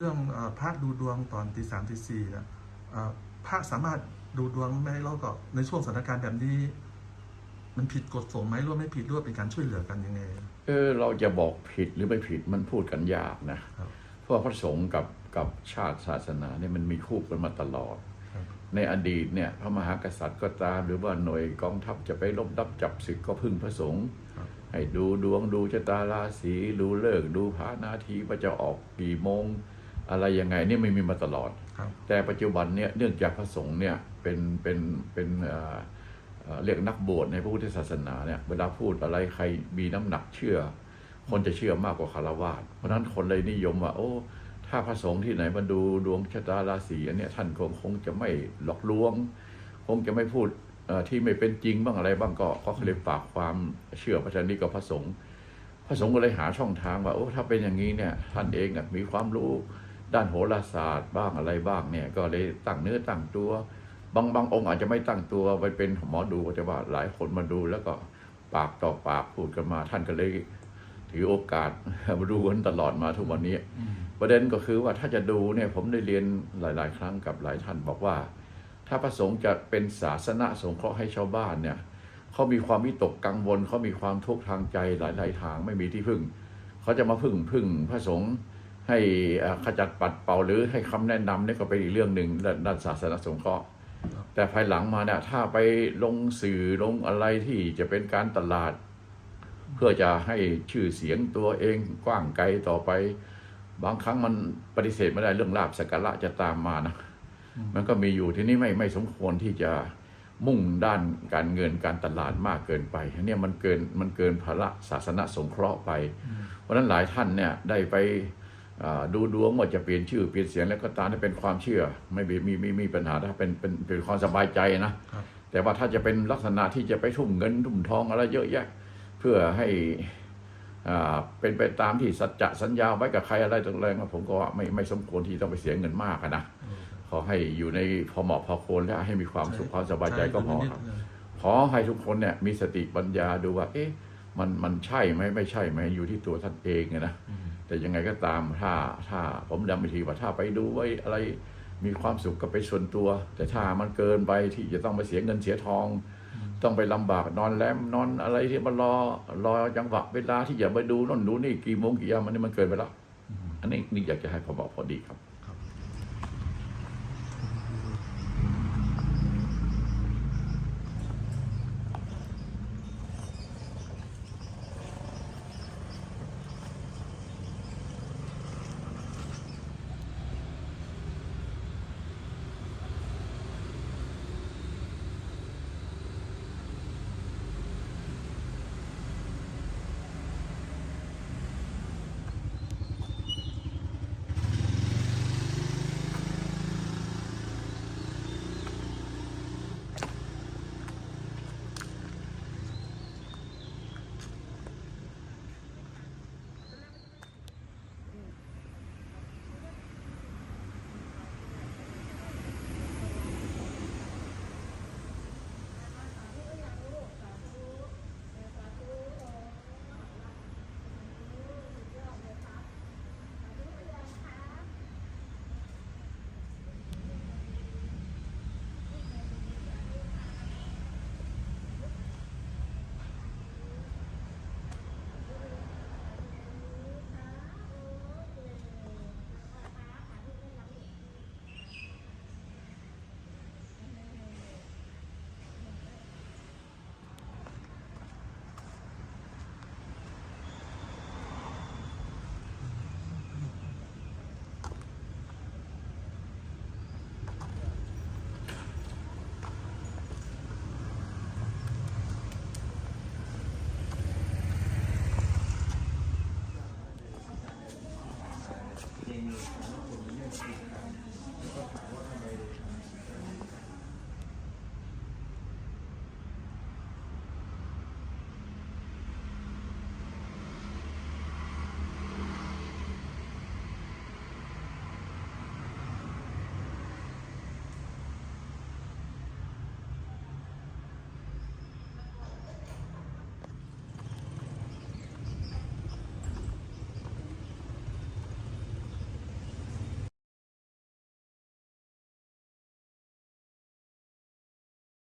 เรื่องเอ่อพระดูดวงตอนตีสามตีสี่นะเอ่อพระสามารถดูดวงไหมแล้วก็ในช่วงสถานการณ์แบบนี้ มันผิดกฎสงฆ์ไหมหรือว่าไม่ผิดหรือว่าเป็นการช่วยเหลือกันยังไงเออเราจะบอกผิดหรือไม่ผิดมันพูดกันยากนะครับเพราะว่าพระสงฆ์กับกับชาติศาสนาเนี่ยมันมีคู่กันมาตลอดครับในอดีตเนี่ยพระมหากษัตริย์ก็ตาม หรือว่าหน่วยกองทัพจะไปลบดับจับศึกก็พึ่งพระสงฆ์ครับให้ดูดวงดูชะตาราศีดูเลิกษ์ดูพระนาทีว่าจะออกกี่โมง อะไรยังไงเนี่ยไม่มีมาตลอดครับแต่ปัจจุบันเนี่ยเนื่องจากพระสงฆ์เนี่ยเป็นเป็นเป็นเอ่อเอ่อเรียกนักบวชในพระพุทธศาสนาเนี่ยเวลาพูดอะไรใครมีน้ำหนักเชื่อ คนจะเชื่อมากกว่าคารวะเพราะฉะนั้นคนเลยนิยมว่าโอ้ถ้าพระสงฆ์ที่ไหนมาดูดวงชะตาราศีอันเนี้ยท่านคงคงจะไม่หลอกลวง คงจะไม่พูดเอ่อที่ไม่เป็นจริงบ้างอะไรบ้างก็ก็เลยฝากความเชื่อพระชนี้กับพระสงฆ์พระสงฆ์ก็เลยหาช่องทางว่าโอ้ถ้าเป็นอย่างนี้เนี่ยท่านเองน่ะมีความรู้ ด้านโหราศาสตร์บ้างอะไรบ้างเนี่ยก็เลยตั้งเนื้อตั้งตัว บางบางองค์อาจจะไม่ตั้งตัวไปเป็นหมอดูแต่ว่าหลายคนมาดูแล้วก็ปากต่อปากพูดกันมาท่านก็เลยถือโอกาสมาดูกันตลอดมาทุกวันนี้ ประเด็นก็คือว่าถ้าจะดูเนี่ยผมได้เรียนหลาย ๆ ครั้งกับหลายท่านบอกว่า ถ้าพระสงฆ์จะเป็นศาสนาสงเคราะห์ให้ชาวบ้านเนี่ยเขามีความวิตกกังวลเขามีความทุกข์ทางใจหลาย ๆ ทางไม่มีที่พึ่งเขาจะมาพึ่งพึ่งพระสงฆ์ ให้ขจัดปัดเป่าหรือให้คำแนะนำนี่ก็เป็นอีกเรื่องหนึ่งด้านานศาสนาสงเคราะห์แต่ภายหลังมาเนี่ยถ้าไปลงสื่อลงอะไรที่จะเป็นการตลาด เพื่อจะให้ชื่อเสียงตัวเองกว้างไกลต่อไป บางครั้งมันปฏิเสธไม่ได้เรื่องลาบสักการะจะตามมานะมันก็มีอยู่ที่นี่ไม่ไม่สมควรที่จะมุ่งด้านการเงินการตลาดมากเกินไปเนี่ยมันเกินมันเกินภาระศาสนาสงเคราะห์ไป เพราะฉะนั้นหลายท่านเนี่ยได้ไป ดูดวงว่าจะเปลี่ยนชื่อเปลี่ยนเสียงแล้วก็ตามให้เป็นความเชื่อ ไม่มีมีมีมีปัญหาถ้าเป็นเป็นเป็นความสบายใจนะครับแต่ว่าถ้าจะเป็นลักษณะที่จะไปทุ่มเงินทุ่มทองอะไรเยอะแยะ เพื่อให้อ่าเป็นไปตามที่สัจจะสัญญาไว้กับใครอะไรต่างๆผมก็ว่าไม่ไม่สมควรที่ต้องไปเสียเงินมากอะนะขอให้อยู่ในพอเหมาะพอควรและให้มีความสุขความสบายใจก็พอครับขอให้ทุกคนเนี่ยมีสติปัญญาดูว่า เอ๊ะมันมันใช่ไหมไม่ใช่ไหมอยู่ที่ตัวท่านเองอะนะอืม แต่ยังไงก็ตามถ้าถ้าผมดำไปทีว่าถ้าไปดูไว้อะไรมีความสุขก็ไปส่วนตัว แต่ถ้ามันเกินไปที่จะต้องไปเสียเงินเสียทอง ต้องไปลำบากนอนแรมนอนอะไรที่มันรอรอจังหวะเวลาที่จะไปดูนั่นดูนี่กี่โมงกี่ยามอันนี้มันเกินไปแล้ว อันนี้นี่อยากจะให้พอบอกพอดีครับ